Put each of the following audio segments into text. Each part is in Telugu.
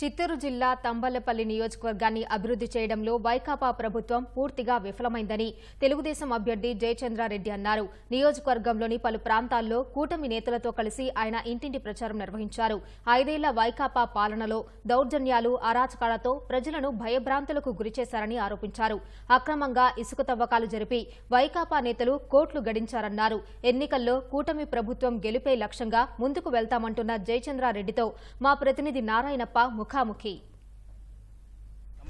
చిత్తూరు జిల్లా తంబలపల్లి నియోజకవర్గాన్ని అభివృద్ధి చేయడంలో వైకాపా ప్రభుత్వం పూర్తిగా విఫలమైందని తెలుగుదేశం అభ్యర్థి జయచంద్రారెడ్డి అన్నారు. నియోజకవర్గంలోని పలు ప్రాంతాల్లో కూటమి నేతలతో కలిసి ఆయన ఇంటింటి ప్రచారం నిర్వహించారు. ఐదేళ్ళ వైకాపా పాలనలో దౌర్జన్యాలు అరాచకాలతో ప్రజలను భయభ్రాంతులకు గురిచేశారని ఆరోపించారు. అక్రమంగా ఇసుక తవ్వకాలు జరిపి వైకాపా నేతలు కోట్లు గడించారన్నారు. ఎన్నికల్లో కూటమి ప్రభుత్వం గెలుపే లక్ష్యంగా ముందుకు వెళ్తామంటున్న జయచంద్రారెడ్డితో మా ప్రతినిధి నారాయణప్ప ముఖాముఖి.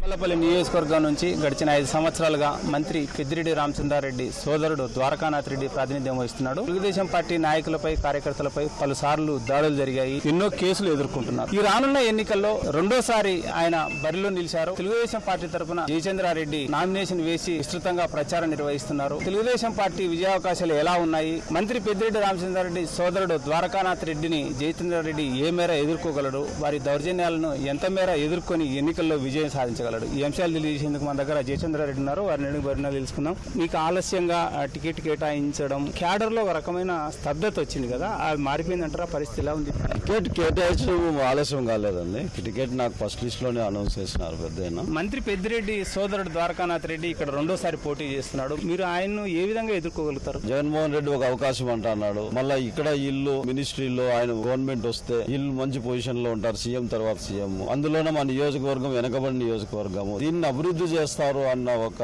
తంబలపల్లి నియోజకవర్గం నుంచి గడిచిన ఐదు సంవత్సరాలుగా మంత్రి పెద్దిరెడ్డి రామచంద్రారెడ్డి సోదరుడు ద్వారకానాథ్ రెడ్డి ప్రాతినిధ్యం వహిస్తున్నాడు. తెలుగుదేశం పార్టీ నాయకులపై కార్యకర్తలపై పలుసార్లు దాడులు జరిగాయి. ఎన్నో కేసులు ఎదుర్కొంటున్నారు. ఈ రానున్న ఎన్నికల్లో రెండోసారి ఆయన బరిలో నిలిచారు. తెలుగుదేశం పార్టీ తరఫున జయచంద్రారెడ్డి నామినేషన్ వేసి విస్తృతంగా ప్రచారం నిర్వహిస్తున్నారు. తెలుగుదేశం పార్టీ విజయావకాశాలు ఎలా ఉన్నాయి? మంత్రి పెద్దిరెడ్డి రామచంద్రారెడ్డి సోదరుడు ద్వారకానాథ్ రెడ్డిని జయచంద్రారెడ్డి ఏ మేర ఎదుర్కోగలడు? వారి దౌర్జన్యాలను ఎంత మేర ఎదుర్కొని ఎన్నికల్లో విజయం సాధించగలడు ఈ అంశాలు తెలియజేసేందుకు మన దగ్గర జయచంద్రారెడ్డి ఉన్నారు. వారిని అడిగి తెలుసుకుందాం మీకు ఆలస్యంగా టికెట్ కేటాయించడం క్యాడర్లో ఒక రకమైన స్తబ్దత వచ్చింది కదా అది మారిపోయిందంటారా? పరిస్థితి ఎలా ఉంది? టికెట్ కేటాయించడం ఆలస్యం కాలేదండి. టికెట్ నాకు ఫస్ట్ లిస్ట్లోనే అనౌన్స్ చేసినారు పెద్ద మంత్రి పెద్దిరెడ్డి సోదరుడు ద్వారకానాథ్ రెడ్డి ఇక్కడ రెండోసారి పోటీ చేస్తున్నాడు. మీరు ఆయన్ను ఏ విధంగా ఎదుర్కోగలుగుతారు? జగన్మోహన్ రెడ్డి ఒక అవకాశం అంటున్నాడు. మళ్ళా ఇక్కడ ఇల్లు మినిస్ట్రీలో ఆయన గవర్నమెంట్ వస్తే ఇల్లు మంచి పొజిషన్లో ఉంటారు. సీఎం తర్వాత సీఎం. అందులోనే మా నియోజకవర్గం వెనకబడి నియోజకవర్గము. దీన్ని అభివృద్ధి చేస్తారు అన్న ఒక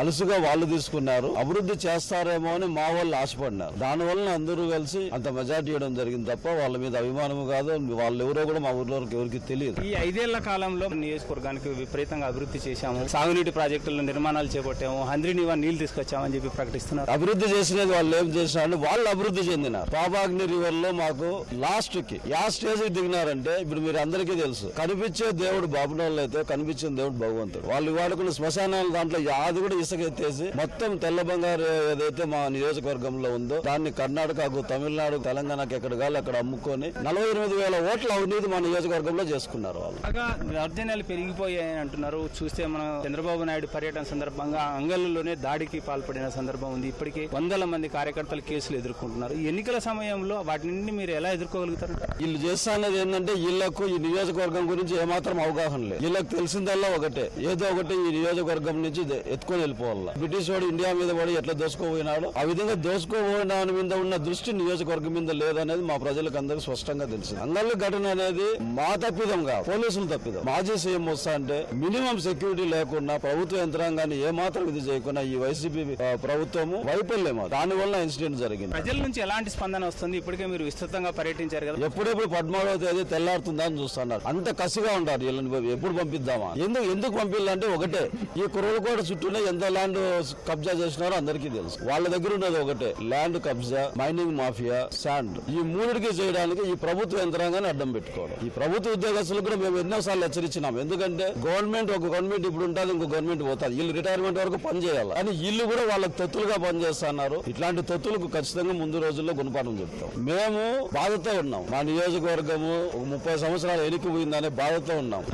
అలుసుగా వాళ్ళు తీసుకున్నారు. అభివృద్ధి చేస్తారేమో అని మా వాళ్ళు ఆశపడినారు. దాని వల్ల అందరూ కలిసి అంత మెజార్టీ ఇవ్వడం జరిగింది తప్ప వాళ్ళ మీద అభిమానం కాదు. వాళ్ళు ఎవరో కూడా మా ఊర్లో ఎవరికి తెలియదు. ఈ ఐదేళ్ళ కాలంలో నియోజకవర్గానికి విపరీతంగా అభివృద్ధి చేశాము. సాగునీటి ప్రాజెక్టుల నిర్మాణాలు చేపట్టాము. హంద్రీనివా నీళ్ళు తీసుకొచ్చామని చెప్పి ప్రకటిస్తున్నారు. అభివృద్ధి చేసినది వాళ్ళు ఏం చేసినారు వాళ్ళు అభివృద్ధి చెందినారు. పాపాగ్ని రివర్లో మాకు లాస్ట్కి యా స్టేజ్ దిగినారంటే ఇప్పుడు మీరు అందరికీ తెలుసు. కనిపించే దేవుడు బాబునోళ్ళు అయితే కనిపించిన దేవుడు భగవంతుడు వాళ్ళు వాడుకున్న శ్మశానాల దాంట్లో యాది కూడా ఇసుక ఎత్తేసి మొత్తం తెల్ల బంగారు ఏదైతే మా నియోజకవర్గంలో ఉందో దాన్ని కర్ణాటకకు తమిళనాడు తెలంగాణకు ఎక్కడ కాదు అక్కడ అమ్ముకొని నలభై ఎనిమిది వేల ఓట్ల అవినీతి మా నియోజకవర్గంలో చేసుకున్నారు వాళ్ళు. దౌర్జన్యాలు పెరిగిపోయాయని అంటున్నారు. చూస్తే మనం చంద్రబాబు నాయుడు పర్యటన సందర్భంగా అంగళ్ళలోనే దాడికి పాల్పడిన సందర్భం ఉంది. ఇప్పటికే వందల మంది కార్యకర్తలు కేసులు ఎదుర్కొంటున్నారు. ఈ ఎన్నికల సమయంలో వాటిని మీరు ఎలా ఎదుర్కోగలుగుతారు? వీళ్ళు చేస్తానది ఏంటంటే వీళ్ళకు ఈ నియోజకవర్గం గురించి ఏమాత్రం అవగాహన లేదు. వీళ్ళకి తెలిసిందల్లా ఒకటే. ఏదో ఒకటి ఈ నియోజకవర్గం నుంచి ఎత్తుకొని వెళ్ళిపోవాలి. బ్రిటిష్ వాడు ఇండియా మీద పడి ఎట్లా దోసుకోపోయినాడు ఆ విధంగా దోసుకోపోయిన దాని మీద ఉన్న దృష్టి నియోజకవర్గం మీద లేదనేది మా ప్రజలకు అందరికి స్పష్టంగా తెలుసు అంగళ్ళు ఘటన అనేది మా తప్పిదం కాదు పోలీసులు తప్పిదం. మాజీ సీఎం వస్తా అంటే మినిమం సెక్యూరిటీ లేకుండా ప్రభుత్వ యంత్రాంగాన్ని ఏమాత్రం ఇది చేయకుండా ఈ వైసీపీ ప్రభుత్వము వైఫల్యమో దాని వల్ల ఇన్సిడెంట్ జరిగింది. ప్రజల నుంచి ఎలాంటి స్పందన వస్తుంది? ఇప్పటికే మీరు విస్తృతంగా పర్యటించారు కదా. ఎప్పుడెప్పుడు పద్నాలుగో తేదీ తెల్లారుతుందా అని చూస్తున్నారు. అంత కసిగా ఉంటారు వీళ్ళని ఎప్పుడు పంపిద్దామా? ఎందుకు ఎందుకు పంపించాలంటే ఒకటే ఈ కుర్రలకోట చుట్టూనే ఎంత ల్యాండ్ కబ్జా చేసినారో అందరికీ తెలుసు. వాళ్ళ దగ్గర ఉన్నది ఒకటే ల్యాండ్ కబ్జా మైనింగ్ మాఫియా శాండ్ ఈ మూడికి చేయడానికి ఈ ప్రభుత్వ యంత్రాంగాన్ని అడ్డం పెట్టుకోవడం. ఈ ప్రభుత్వ ఉద్యోగస్తులకు కూడా మేము ఎన్నోసార్లు హెచ్చరించినాం. ఎందుకంటే గవర్నమెంట్ ఒక గవర్నమెంట్ ఇప్పుడు ఉంటుంది ఇంకో గవర్నమెంట్ పోతుంది. వీళ్ళు రిటైర్మెంట్ వరకు పని చేయాలి. అని వీళ్ళు కూడా వాళ్ళకి తొత్తులుగా పనిచేస్తున్నారు ఇట్లాంటి తొత్తులకు ఖచ్చితంగా ముందు రోజుల్లో గుణపాఠం చెప్తాం. మేము బాధతో ఉన్నాం. మా నియోజకవర్గము ముప్పై సంవత్సరాలు ఎనికిపోయిందనే బాధతో ఉన్నాం.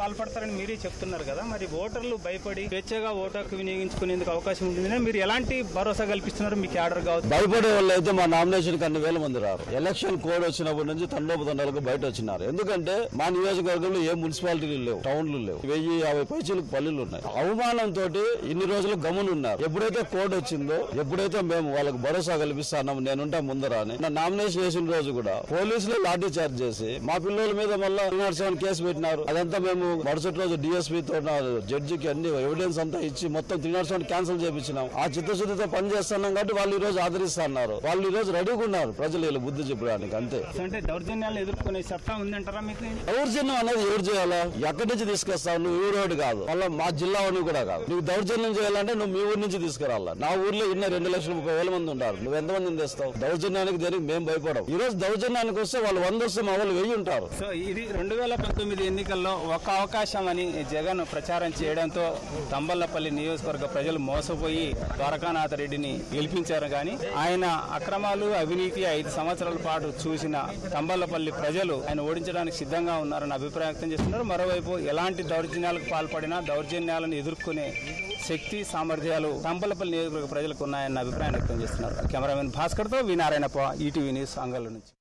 పాల్పడతారని మీరే చెప్తున్నారు కదా మరి ఓటర్లు భయపడి స్వేచ్ఛగా ఓటు హక్కు వినియోగించుకునేందుకు అవకాశం ఉంటుంది మీరు ఎలాంటి భరోసా కల్పిస్తున్నారు? మీకు ఆర్డర్ కావచ్చు. భయపడే వాళ్ళు అయితే మా నామినేషన్ అన్ని వేల మంది రారు. ఎలక్షన్ కోడ్ వచ్చినప్పటి నుంచి తండోపు తండాలకు బయట వచ్చినారు. ఎందుకంటే మా నియోజకవర్గంలో ఏ మున్సిపాలిటీలు లేవు టౌన్లు లేవు. వెయ్యి యాభై పైచీలకు పల్లెలు ఉన్నాయి. అవమానంతో ఇన్ని రోజులు గమనున్నారు ఎప్పుడైతే కోడ్ వచ్చిందో ఎప్పుడైతే మేము వాళ్ళకి భరోసా కల్పిస్తాను నేనుంటా ముందర అని నా నామినేషన్ వేసిన రోజు కూడా పోలీసులు లాఠీ చార్జ్ చేసి మా పిల్లల మీద మళ్ళీ కేసు పెట్టినారు. అదంతా మేము మరుసటి రోజు డిఎస్ తో నా జడ్జికి అన్ని ఎవిడెన్స్ అంతా ఇచ్చి మొత్తం త్రీ క్యాన్సిల్ చేపించినాం. ఆ చిత్తశుద్ధితో పని చేస్తున్నాం కాబట్టి వాళ్ళు ఈ రోజు ఆదరిస్తున్నారు. వాళ్ళు ఈ రోజు రెడీగా ఉన్నారు ప్రజలు వీళ్ళు బుద్ధి చెప్పడానికి అంతే. అంటే దౌర్జన్యాలను ఎదుర్కొనే సత్తా ఉందంటారా మీకు? దౌర్జన్యం అనేది ఎవరు చేయాలా? ఎక్కడి నుంచి తీసుకొస్తావు? నువ్వు ఊరోడు కాదు. మళ్ళీ మా జిల్లా వాడిని కూడా కాదు. నువ్వు దౌర్జన్యం చేయాలంటే నువ్వు మీ ఊరి నుంచి తీసుకురావాలా నా ఊర్లో ఇన్న రెండు లక్షల ముప్పై వేల మంది ఉంటారు. నువ్వు ఎంతమందిని తెస్తావు? దౌర్జన్యానికి దేనికి మేము భయపడవు ఈ రోజు దౌర్జన్యానికి వస్తే వాళ్ళు వంద వస్తే మా వాళ్ళు వెయ్యి ఉంటారు. సో ఇది రెండు వేల పంతొమ్మిది ఎన్నికల్లో ఒక అవకాశం అని జగన్ ప్రచారం చేయడంతో తంబల్లపల్లి నియోజకవర్గ ప్రజలు మోసపోయి ద్వారకానాథ రెడ్డిని గెలిపించారు కానీ ఆయన అక్రమాలు అవినీతి ఐదు సంవత్సరాల పాటు చూసిన తంబల్లపల్లి ప్రజలు ఆయన ఓడించడానికి సిద్ధంగా ఉన్నారని అభిప్రాయం వ్యక్తం చేస్తున్నారు. మరోవైపు ఎలాంటి దౌర్జన్యాలకు పాల్పడినా దౌర్జన్యాలను ఎదుర్కొనే శక్తి సామర్థ్యాలు తంబలపల్లి నియోజకవర్గ ప్రజలకు ఉన్నాయన్న అభిప్రాయం వ్యక్తం చేస్తున్నారు. Cameraman భాస్కర్తో V Narayanappa ETV news Angallu నుంచి.